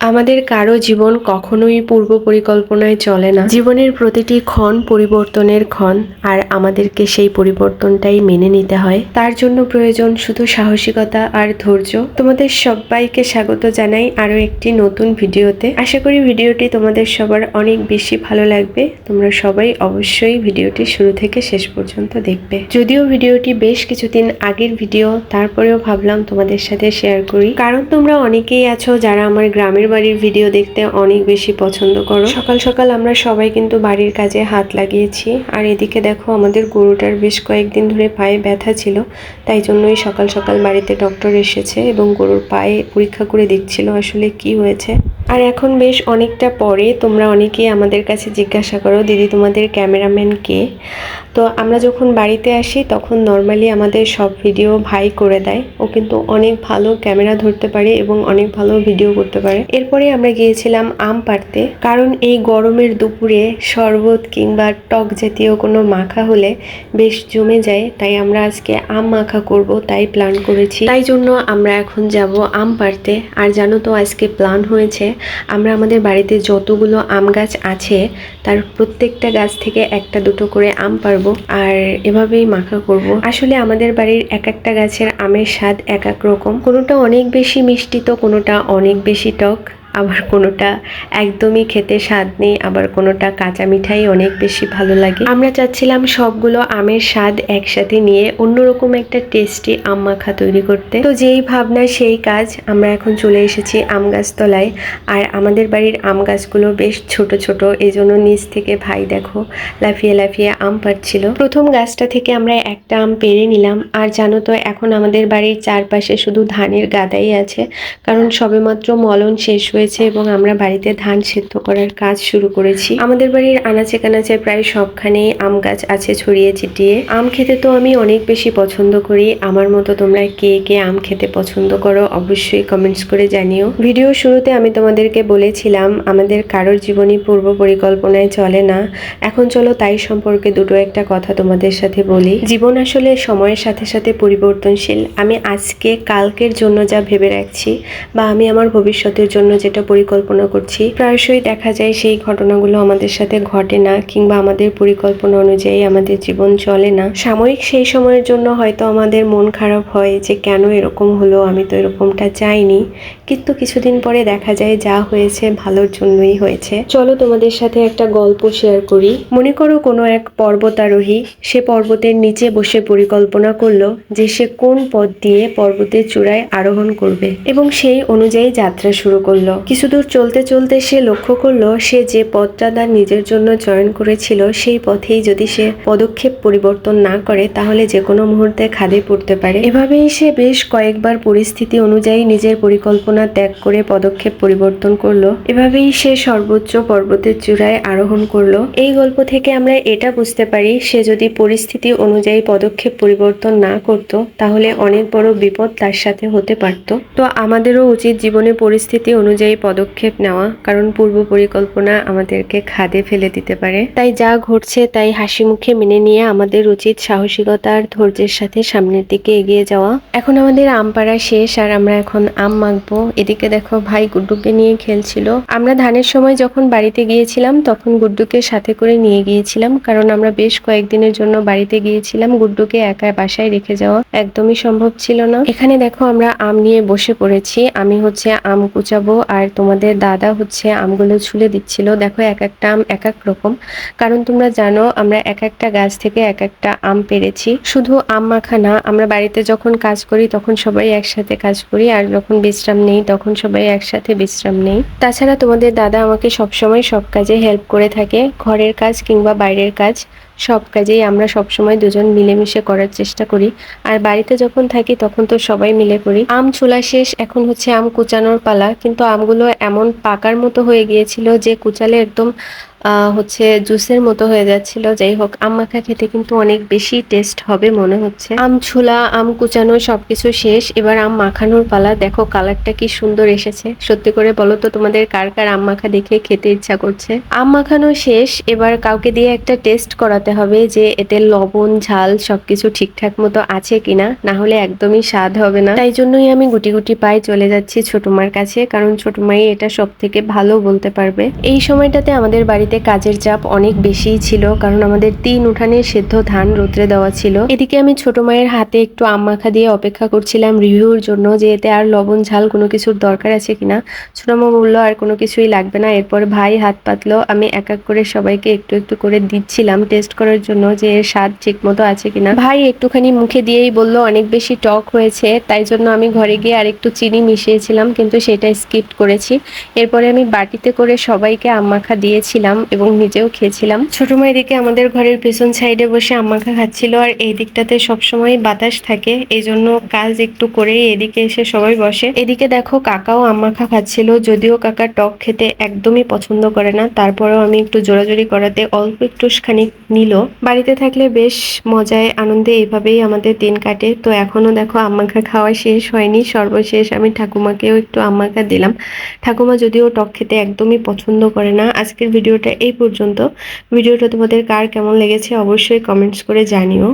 আমাদের কারও জীবন কখনোই পূর্ব পরিকল্পনায় চলে না। জীবনের প্রতিটি ক্ষণ পরিবর্তনের ক্ষণ, আর আমাদেরকে সেই পরিবর্তনটাই মেনে নিতে হয়। তার জন্য প্রয়োজন শুধু সাহসিকতা আর ধৈর্য। তোমাদের সবাইকে স্বাগত জানাই আরও একটি নতুন ভিডিওতে। আশা করি ভিডিওটি তোমাদের সবার অনেক বেশি ভালো লাগবে। তোমরা সবাই অবশ্যই ভিডিওটি শুরু থেকে শেষ পর্যন্ত দেখবে। যদিও ভিডিওটি বেশ কিছুদিন আগের ভিডিও, তারপরেও ভাবলাম তোমাদের সাথে শেয়ার করি। কারণ তোমরা অনেকেই আছো যারা আমার গ্রামের বাড়ির ভিডিও দেখতে অনেক বেশি পছন্দ করো। সকাল সকাল আমরা সবাই কিন্তু বাড়ির কাজে হাত লাগিয়েছি। আর এদিকে দেখো আমাদের গরুটার বেশ কয়েকদিন ধরে পায়ে ব্যথা ছিল, তাই জন্যই সকাল সকাল বাড়িতে ডক্টর এসেছে এবং গরুর পায়ে পরীক্ষা করে দেখছিল আসলে কি হয়েছে। আর এখন বেশ অনেকটা পরে তোমরা অনেকেই আমাদের কাছে জিজ্ঞাসা করো, দিদি, তোমাদের ক্যামেরাম্যান কে? তো আমরা যখন বাড়িতে আসি, তখন নর্মালি আমাদের সব ভিডিও ভাই করে দেয়। ও কিন্তু অনেক ভালো ক্যামেরা ধরতে পারে এবং অনেক ভালো ভিডিও করতে পারে। এরপরে আমরা গিয়েছিলাম আম পাড়তে। কারণ এই গরমের দুপুরে শরবত কিংবা টক জাতীয় কোনো মাখা হলে বেশ জমে যায়, তাই আমরা আজকে আম মাখা করব তাই প্ল্যান করেছি। তাই জন্য আমরা এখন যাব আম পাড়তে। আর জানো তো আজকে প্ল্যান হয়েছে, আমরা আমাদের বাড়িতে যতগুলো আম গাছ আছে, তার প্রত্যেকটা গাছ থেকে একটা দুটো করে আম পারব আর এভাবেই মাখা করব। আসলে আমাদের বাড়ির এক একটা গাছের আমের স্বাদ এক এক রকম। কোনোটা অনেক বেশি মিষ্টি তো কোনোটা অনেক বেশি টক। আবার কোনোটা একদমই খেতে স্বাদ নেই, আবার কোনোটা কাঁচা মিঠাই অনেক বেশি ভালো লাগে। আমরা চাচ্ছিলাম সবগুলো আমের স্বাদ একসাথে নিয়ে অন্যরকম একটা টেস্টি আম মাখা তৈরি করতে। তো যেই ভাবনা, সেই কাজ, আমরা এখন চলে এসেছি আম গাছতলায়। আর আমাদের বাড়ির আম গাছগুলো বেশ ছোট ছোট এই জন্য নিচ থেকে ভাই দেখো লাফিয়ে লাফিয়ে আম পাচ্ছিল প্রথম গাছটা থেকে আমরা একটা আম পেরে নিলাম। আর জানো তো, এখন আমাদের বাড়ির চারপাশে শুধু ধানের গাদাই আছে, কারণ সবেমাত্র মলন শেষ হয়েছে এবং আমরা বাড়িতে ধান সেদ্ধ করার কাজ শুরু করেছি। আমাদের বাড়ির আনাচে কানাচে প্রায় সবখানেই আম গাছ আছে ছড়িয়ে ছিটিয়ে। আম খেতে তো আমি অনেক বেশি পছন্দ করি। আমার মতো তোমরা কে কে আম খেতে পছন্দ করো অবশ্যই কমেন্টস করে জানিও। ভিডিও শুরুতে আমি তোমাদেরকে বলেছিলাম, আমাদের কারোর জীবনই পূর্ব পরিকল্পনায় চলে না। এখন চলো তাই সম্পর্কে দুটো একটা কথা তোমাদের সাথে বলি। জীবন আসলে সময়ের সাথে সাথে পরিবর্তনশীল। আমি আজকে কালকের জন্য যা ভেবে রাখছি বা আমি আমার ভবিষ্যতের জন্য যেটা পরিকল্পনা করছি। প্রায়শই দেখা যায় সেই ঘটনাগুলো আমাদের সাথে ঘটে না কিংবা আমাদের পরিকল্পনা অনুযায়ী আমাদের জীবন চলে না। সাময়িক সেই সময়ের জন্য হয়তো আমাদের মন খারাপ হয় যে, কেন এরকম হলো? আমি তো এরকমটা চাইনি। কিন্তু কিছুদিন পরে দেখা যায় যা হয়েছে ভালোর জন্যই হয়েছে। চলো তোমাদের সাথে একটা গল্প শেয়ার করি। মনে করো কোনো এক পর্বতারোহী, সে পর্বতের নিচে বসে পরিকল্পনা করল যে, সে কোন পথ দিয়ে পর্বতের চূড়ায় আরোহণ করবে এবং সেই অনুযায়ী যাত্রা শুরু করল। কিছু দূর চলতে চলতে সে লক্ষ্য করল, সে যে পথটা তার নিজের জন্য চয়ন করেছিল, সেই পথেই যদি সে পদক্ষেপ পরিবর্তন না করে, তাহলে যে কোনো মুহূর্তে খাদে পড়তে পারে। এভাবেই সে বেশ কয়েকবার পরিস্থিতি অনুযায়ী নিজের পরিকল্পনা ত্যাগ করে পদক্ষেপ পরিবর্তন করল। এভাবেই সে সর্বোচ্চ পর্বতের চূড়ায় আরোহণ করল। এই গল্প থেকে আমরা এটা বুঝতে পারি, সে যদি পরিস্থিতি অনুযায়ী পদক্ষেপ পরিবর্তন না করত, তাহলে অনেক বড় বিপদ তার সাথে হতে পারত। তো আমাদেরও উচিত জীবনে পরিস্থিতি অনুযায়ী পদক্ষেপ নেওয়া, কারণ পূর্ব পরিকল্পনা আমাদেরকে খাদে ফেলে দিতে পারে। তাই যা ঘটছে তাই হাসি মুখে মেনে নিয়ে আমাদের উচিত সাহসিকতা আর ধৈর্যের সাথে সামনের দিকে এগিয়ে যাওয়া। এখন আমাদের আম পাড়া শেষ, আর আমরা এখন আম মাখবো। এদিকে দেখো ভাই গুড্ডুকে নিয়ে খেলছিল। আমরা ধানের সময় যখন বাড়িতে গিয়েছিলাম, তখন গুড্ডুকে সাথে করে নিয়ে গিয়েছিলাম, কারণ আমরা বেশ কয়েকদিনের জন্য বাড়িতে গিয়েছিলাম। গুড্ডুকে একা বাসায় রেখে যাওয়া একদমই সম্ভব ছিল না। এখানে দেখো আমরা আম নিয়ে বসে পড়েছি। আমি হচ্ছে আম কুচাবো আর তোমাদের দাদা হচ্ছে আমগুলো ছুলে দিচ্ছিল। দেখো এক একটা আম এক এক রকম। কারণ তোমরা জানো, আমরা এক একটা গাছ থেকে এক একটা আম পেরেছি। শুধু আম মাখা না, আমরা বাড়িতে যখন কাজ করি তখন সবাই একসাথে কাজ করি। আর যখন বিশ্রাম নেই তখন সবাই একসাথে বিশ্রাম নেই। তাছাড়া তোমাদের দাদা আমাকে সবসময় সব কাজে হেল্প করে থাকে। ঘরের কাজ কিংবা বাইরের কাজ। সব কাজেই আমরা সবসময় দুজন মিলেমিশে করার চেষ্টা করি। আর বাড়িতে যখন থাকি তখন তো সবাই মিলে করি। আম ছোলা শেষ, এখন হচ্ছে আম কুচানোর পালা। কিন্তু আমগুলো এমন পাকার মতো হয়ে গিয়েছিল যে কুচালে একদম হচ্ছে জুসের মতো হয়ে যাচ্ছিল। যাই হোক, আম মাখা খেতে কিন্তু অনেক বেশি টেস্ট হবে মনে হচ্ছে। আম ছোলা, আম কুচানো সবকিছু শেষ। এবার আম মাখানোর পালা। দেখো কালারটা কি সুন্দর এসেছে। সত্যি করে বলো তো, তোমাদের কার কার আম মাখা দেখে খেতে ইচ্ছা করছে? আম মাখানো শেষ। এবার কাউকে দিয়ে একটা টেস্ট করাতে হবে যে এতে লবণ, ঝাল সবকিছু ঠিকঠাক মতো আছে কিনা। না হলে একদমই স্বাদ হবে না। তাই জন্যই আমি গুটি গুটি পায়ে চলে যাচ্ছি ছোট মার কাছে, কারণ ছোট মাই এটা সব থেকে ভালো বলতে পারবে। এই সময়টাতে আমাদের বাড়িতে কাজের চাপ অনেক বেশিই ছিল, কারণ আমাদের তিন উঠানে সেদ্ধ ধান রোদ্রে দেওয়া ছিল। এদিকে আমি ছোট মায়ের হাতে একটু আম মাখা দিয়ে অপেক্ষা করছিলাম রিভিউর জন্য যে এতে আর লবণ, ঝাল কোনো কিছুর দরকার আছে কিনা। ছোট মা বলল, আর কোনো কিছুই লাগবে না। এরপর ভাই হাত পাতলো, আমি এক এক করে সবাইকে একটু একটু করে দিচ্ছিলাম টেস্ট করার জন্য যে এর স্বাদ ঠিক মতো আছে কিনা। ভাই একটুখানি মুখে দিয়েই বলল, অনেক বেশি টক হয়েছে, তাই জন্য আমি ঘরে গিয়ে আর একটু চিনি মিশিয়েছিলাম, কিন্তু সেটা স্কিপ করেছি। এরপরে আমি বাটিতে করে সবাইকে আম মাখা দিয়েছিলাম। এবং নিজেও খেয়েছিলাম। ছোট মা এদিকে আমাদের ঘরের পেছন সাইডে বসে আম মাখা খাচ্ছিল আর এই দিকটাতে সবসময় বাতাস থাকে। এই জন্য কাজ একটু করেই এদিকে এসে সবাই বসে। এদিকে দেখো কাকাও আম মাখা খাচ্ছিল, যদিও কাকা টক খেতে একদমই পছন্দ করে না। তারপরেও আমি একটু জোরাজোরি করাতে অল্প একটু খানিক নিল। বাড়িতে থাকলে বেশ মজায় আনন্দে এইভাবেই আমাদের দিন কাটে। তো এখনও দেখো আম মাখা খাওয়া শেষ হয়নি। সর্বশেষ আমি ঠাকুমাকেও একটু আম মাখা দিলাম। ঠাকুমা যদিও টক খেতে একদমই পছন্দ করে না। আজকের এই পর্যন্ত। ভিডিওটা তোমাদের কার কেমন লেগেছে অবশ্যই কমেন্টস করে জানিও।